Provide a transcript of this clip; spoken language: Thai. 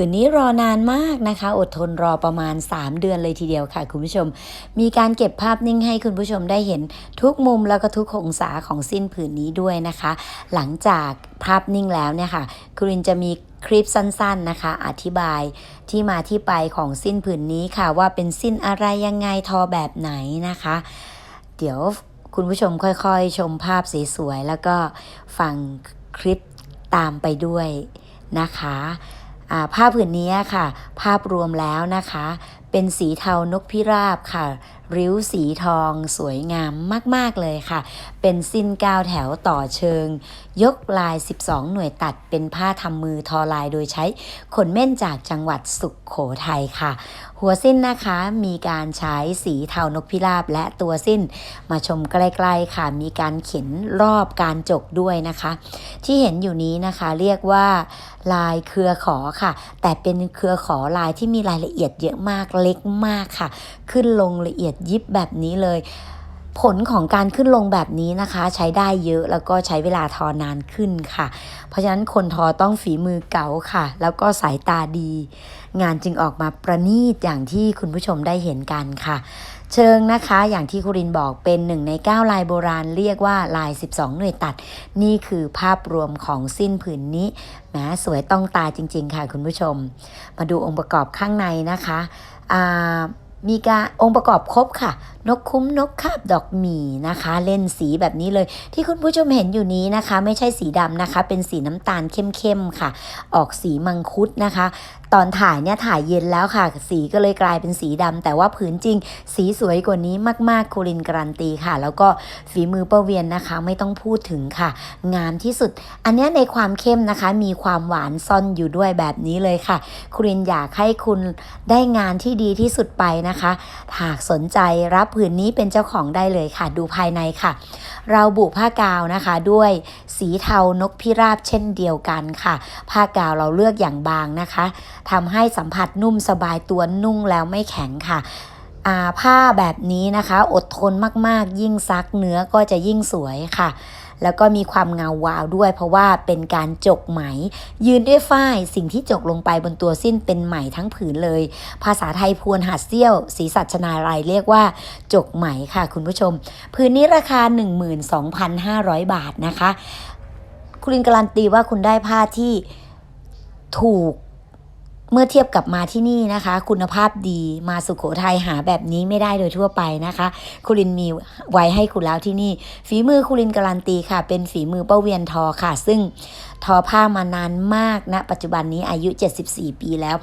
ผืนนี้รอนานมากนะคะ อดทนรอประมาณ 3 เดือนเลยทีเดียวค่ะ คุณผู้ชม มีการเก็บภาพนิ่งให้คุณผู้ชมได้เห็นทุกมุมแล้วก็ทุกองศาของสิ้นผืนนี้ด้วยนะคะ หลังจากภาพนิ่งแล้วเนี่ยค่ะคุณรินจะมีคลิปสั้นๆนะคะ อธิบายที่มาที่ไปของสิ้นผืนนี้ค่ะ ว่าเป็นสิ้นอะไรยังไงทอแบบไหนนะคะ เดี๋ยวคุณผู้ชมค่อยๆ ชมภาพสวยๆแล้วก็ฟังคลิปตามไปด้วยนะคะ อ่าภาพผืนนี้ค่ะ ภาพรวมแล้วนะคะ เป็นสีเทานกพิราบค่ะ ริ้วสีทองสวยงามมากๆเลยค่ะ เป็นสิ้นก้าวแถวต่อเชิง ยกลาย 12 หน่วยตัดเป็นผ้าทำมือทอลายโดยใช้ขนเม่นจากจังหวัดสุขโขทัยค่ะ หัวสิ้นนะคะมีการใช้สีเทานกพิราบและตัวสิ้น มาชมใกล้ๆค่ะ มีการเข็นรอบการจกด้วยนะคะ ที่เห็นอยู่นี้นะคะเรียกว่าลายเครือขอค่ะ แต่เป็นเครือขอลายที่มีรายละเอียดเยอะมากเล็กมากค่ะ ขึ้นลงละเอียดยิบแบบนี้เลย ผลของการขึ้นลงแบบนี้นะคะ ใช้ได้เยอะแล้วก็ใช้เวลาทอนานขึ้นค่ะ เพราะฉะนั้นคนทอต้องฝีมือเก๋าค่ะ แล้วก็สายตาดี งานจึงออกมาประณีตอย่างที่คุณผู้ชมได้เห็นกันค่ะเชิงนะคะอย่างที่คุรินบอกเป็นหนึ่งใน 9 ลายโบราณเรียกว่าลาย 12 หน่วยตัด นี่คือภาพรวมของสิ้นผืนนี้แหมสวยต้องตาจริง ๆ ค่ะคุณผู้ชม มาดูองค์ประกอบข้างในนะคะ มีการองค์ประกอบครบค่ะ นกคุ้มนกคาบดอกหมี่นะคะ เล่นสีแบบนี้เลย ที่คุณผู้ชมเห็นอยู่นี้นะคะ ไม่ใช่สีดำนะคะ เป็นสีน้ำตาลเข้มๆค่ะ ออกสีมังคุดนะคะตอนถ่ายเนี่ยถ่ายเย็นแล้วค่ะ สีก็เลยกลายเป็นสีดำแต่ว่าผืนจริง สีสวยกว่านี้มากๆคูรินการันตีค่ะ แล้วก็ฝีมือป้าเวียนนะคะ ไม่ต้องพูดถึงค่ะ งามที่สุด อันนี้ในความเข้มนะคะ มีความหวานซ่อนอยู่ด้วยแบบนี้เลยค่ะคูรินอยากให้คุณได้งานที่ดีที่สุดไปนะคะหากสนใจรับผืนนี้เป็นเจ้าของได้เลยค่ะ ดูภายในค่ะ เราบุผ้ากาวนะคะด้วยสีเทานกพิราบเช่นเดียวกันค่ะ ผ้ากาวเราเลือกอย่างบางนะคะทำให้สัมผัสนุ่มสบายตัวนุ่งแล้วไม่แข็งค่ะผ้าแบบนี้นะคะ อดทนมากๆ ยิ่งซักเนื้อก็จะยิ่งสวยค่ะ แล้วก็มีความเงาวาวด้วย เพราะว่าเป็นการจกไหม ยืนด้วยฝ้ายสิ่งที่จกลงไปบนตัวสิ้นเป็นไหมทั้งผืนเลย ภาษาไทยพวนหัดเซี่ยวศรีสัชนารายเรียกว่า จกไหมค่ะคุณผู้ชม พื้นนี้ราคา 12,500 บาทนะคะ คุณลินการันตีว่าคุณได้ผ้าที่ถูก เมื่อเทียบกับมาที่นี่นะคะ คุณภาพดีมาสุขโขทัยหาแบบนี้ไม่ได้โดยทั่วไปนะคะคุณลินมีไว้ให้คุณแล้วที่นี่ ฝีมือคุณลินการันตีค่ะ เป็นฝีมือเป้าเวียนทอค่ะ ซึ่งทอผ้ามานานมากณนะปัจจุบันนี้อายุ 74 ปีแล้ว